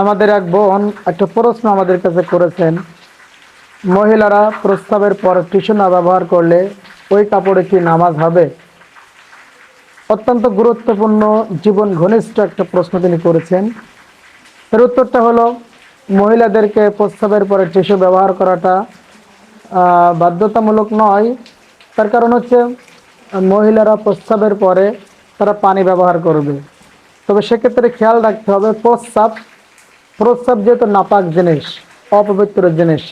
আমাদের এক বোন একটা প্রশ্ন আমাদের কাছে করেছেন। মহিলারা প্রস্তাবের পর টিস্যু না ব্যবহার করলে ওই কাপড়ে কি নামাজ হবে? অত্যন্ত গুরুত্বপূর্ণ, জীবন ঘনিষ্ঠ একটা প্রশ্ন তিনি করেছেন। এর উত্তরটা হলো, মহিলাদেরকে প্রস্তাবের পরে টিস্যু ব্যবহার করাটা বাধ্যতামূলক নয়। তার কারণ হচ্ছে, মহিলারা প্রস্তাবের পরে তারা পানি ব্যবহার করবে। তবে সেক্ষেত্রে খেয়াল রাখতে হবে প্রস্রাব প্রস্রাব যেহেতু নাপাক জিনিস, অপবিত্র জিনিস,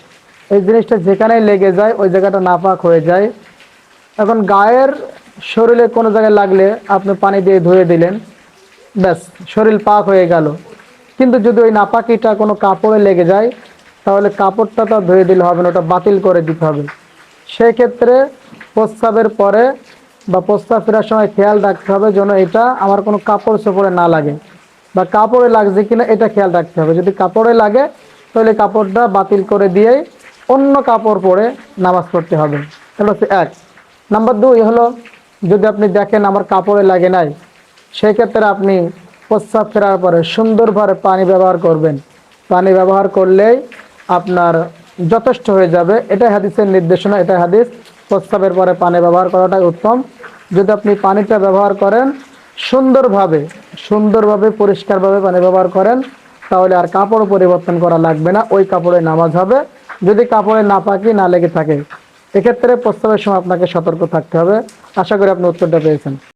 এই জিনিসটা যেখানেই লেগে যায়, ওই জায়গাটা নাপাক হয়ে যায়। এখন গায়ের শরীরে কোনো জায়গায় লাগলে আপনি পানি দিয়ে ধুয়ে দিলেন, ব্যাস, শরীর পাক হয়ে গেল। কিন্তু যদি ওই নাপাকিটা কোনো কাপড়ে লেগে যায়, তাহলে কাপড়টা তো ধুয়ে দিলে হবে না, ওটা বাতিল করে দিতে হবে। সেই ক্ষেত্রে প্রস্রাবের পরে বা প্রস্রাব ফেরার সময় খেয়াল রাখতে হবে যেন এটা আমার কোনো কাপড় চোপড়ে না লাগে। বা কাপড়ে লাগছে কিনা এটা খেয়াল রাখতে হবে। যদি কাপড়ে লাগে, তাহলে কাপড়টা বাতিল করে দিয়েই অন্য কাপড় পরে নামাজ পড়তে হবে। এটা হচ্ছে এক। নাম্বার দুই হলো, যদি আপনি দেখেন আমার কাপড়ে লাগে নাই সেই ক্ষেত্রে আপনি প্রস্রাব ফেরার পরে সুন্দরভাবে পানি ব্যবহার করবেন। পানি ব্যবহার করলেই আপনার যথেষ্ট হয়ে যাবে। এটাই হাদিসের নির্দেশনা, এটাই হাদিস। প্রস্রাবের পরে পানি ব্যবহার করাটাই উত্তম। যদি আপনি পানিটা ব্যবহার করেন, সুন্দরভাবে সুন্দরভাবে, পরিষ্কারভাবে পানি ব্যবহার করেন, তাহলে আর কাপড় পরিবর্তন করা লাগবে না, ওই কাপড়ে নামাজ হবে। যদি কাপড়ে না পাকি, না লেগে থাকে, এক্ষেত্রে প্রস্তাবের সময় আপনাকে সতর্ক থাকতে হবে। আশা করি আপনি উত্তরটা পেয়েছেন।